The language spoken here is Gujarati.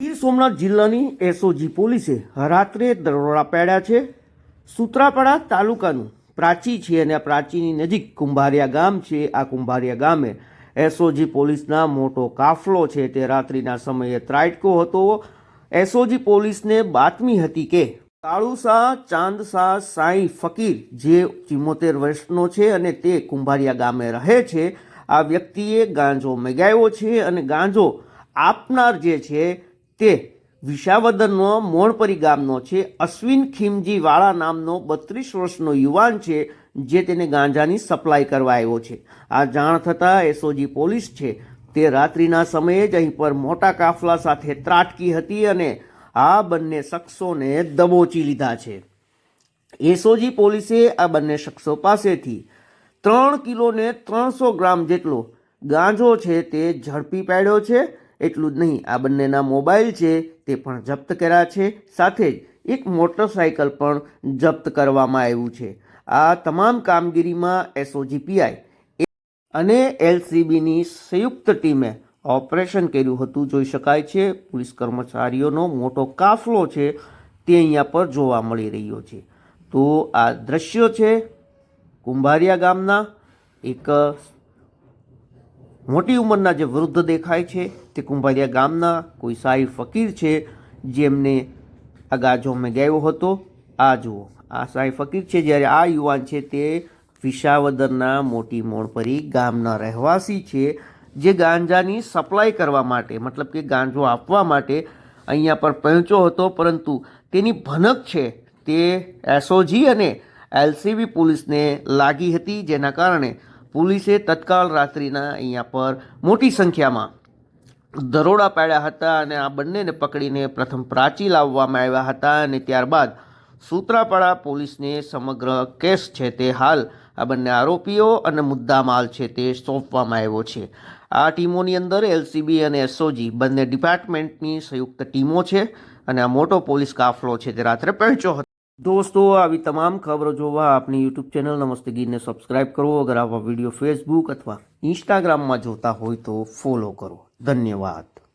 ગીર સોમનાથ જિલ્લાની એસઓજી પોલીસે રાત્રે દરોડા પાડ્યા છે. સુત્રાપાડા તાલુકાનું પ્રાચી છે અને આ પ્રાચીની નજીક કુંભારિયા ગામ છે. આ કુંભારિયા ગામે એસઓજી પોલીસના મોટો કાફલો છે. તે રાત્રિના સમયે ત્રાટકો હતો. એસઓજી પોલીસને બાતમી હતી કે કાળુસા ચાંદસા સાંઈ ફકીર જે ચિમ્મોતેર વર્ષનો છે અને તે કુંભારિયા ગામે રહે છે. આ વ્યક્તિએ ગાંજો મેગાવ્યો છે અને ગાંજો આપનાર જે છે તે વિશાવદરનો મોણપરી ગામનો છે. અશ્વિન ખીમજી વાળા નામનો બત્રીસ વર્ષનો યુવાન છે જે તેને ગાંજાની સપ્લાય કરવા આવ્યો છે. આ જાણ થતાં એસઓજી પોલીસ છે તે રાત્રિના સમયે જ અહીં પર મોટા કાફલા સાથે ત્રાટકી હતી અને આ બંને શખ્સોને દબોચી લીધા છે. એસઓજી પોલીસે આ બંને શખ્સો પાસેથી ત્રણ કિલો ને ત્રણસો ગ્રામ જેટલો ગાંજો છે તે ઝડપી પાડ્યો છે એટલું જ નહીં, આ બંનેના મોબાઈલ છે તે પણ જપ્ત કર્યા છે, સાથે જ એક મોટરસાયકલ પણ જપ્ત કરવામાં આવ્યું છે. આ તમામ કામગીરીમાં એસઓજીપીઆઈ અને એલસીબીની સંયુક્ત ટીમે ઓપરેશન કર્યું હતું, જોઈ શકાય છે. પોલીસ કર્મચારીઓનો મોટો કાફલો છે તે અહીંયા પર જોવા મળી રહ્યો છે. તો આ દ્રશ્યો છે કુંભારિયા ગામના, એક મોટી ઉંમરના જે વૃદ્ધ દેખાય છે, તે કુંભારિયા ગામના કોઈ સાઈ ફકીર છે, જેમને આ ગાજો મેં ગયો હતો. આ જુઓ, આ સાઈ ફકીર છે, જ્યારે આ યુવાન છે, તે વિશાવદરના મોટી મોણપરી ગામના રહેવાસી છે, જે ગાંજાની સપ્લાય કરવા માટે, મતલબ કે ગાંજો આપવા માટે અહીંયા પર પહોંચ્યો હતો. પરંતુ તેની ભનક છે, તે એસઓજી અને એલસીબી પોલીસને લાગી હતી, જેના કારણે પોલીસે તત્કાળ રાત્રિના અહીંયા પર મોટી સંખ્યામાં દરોડા પાડ્યા હતા અને આ બંનેને પકડીને પ્રથમ પ્રાચી લાવવામાં આવ્યા હતા અને ત્યારબાદ સૂત્રાપાડા પોલીસને સમગ્ર કેસ છે તે હાલ આ બંને આરોપીઓ અને મુદ્દામાલ છે તે સોંપવામાં આવ્યો છે. આ ટીમોની અંદર એલસીબી અને એસઓજી બંને ડિપાર્ટમેન્ટની સંયુક્ત ટીમો છે અને આ મોટો પોલીસ કાફલો છે તે રાત્રે પહોંચ્યો હતો. દોસ્તો, આવી તમામ ખબરો જોવા આપની યુટ્યુબ ચેનલ નમસ્તે ગીરને સબસ્ક્રાઇબ કરો. અગર આવા વીડિયો ફેસબુક અથવા ઇન્સ્ટાગ્રામમાં જોતા હોય તો ફોલો કરો. ધન્યવાદ.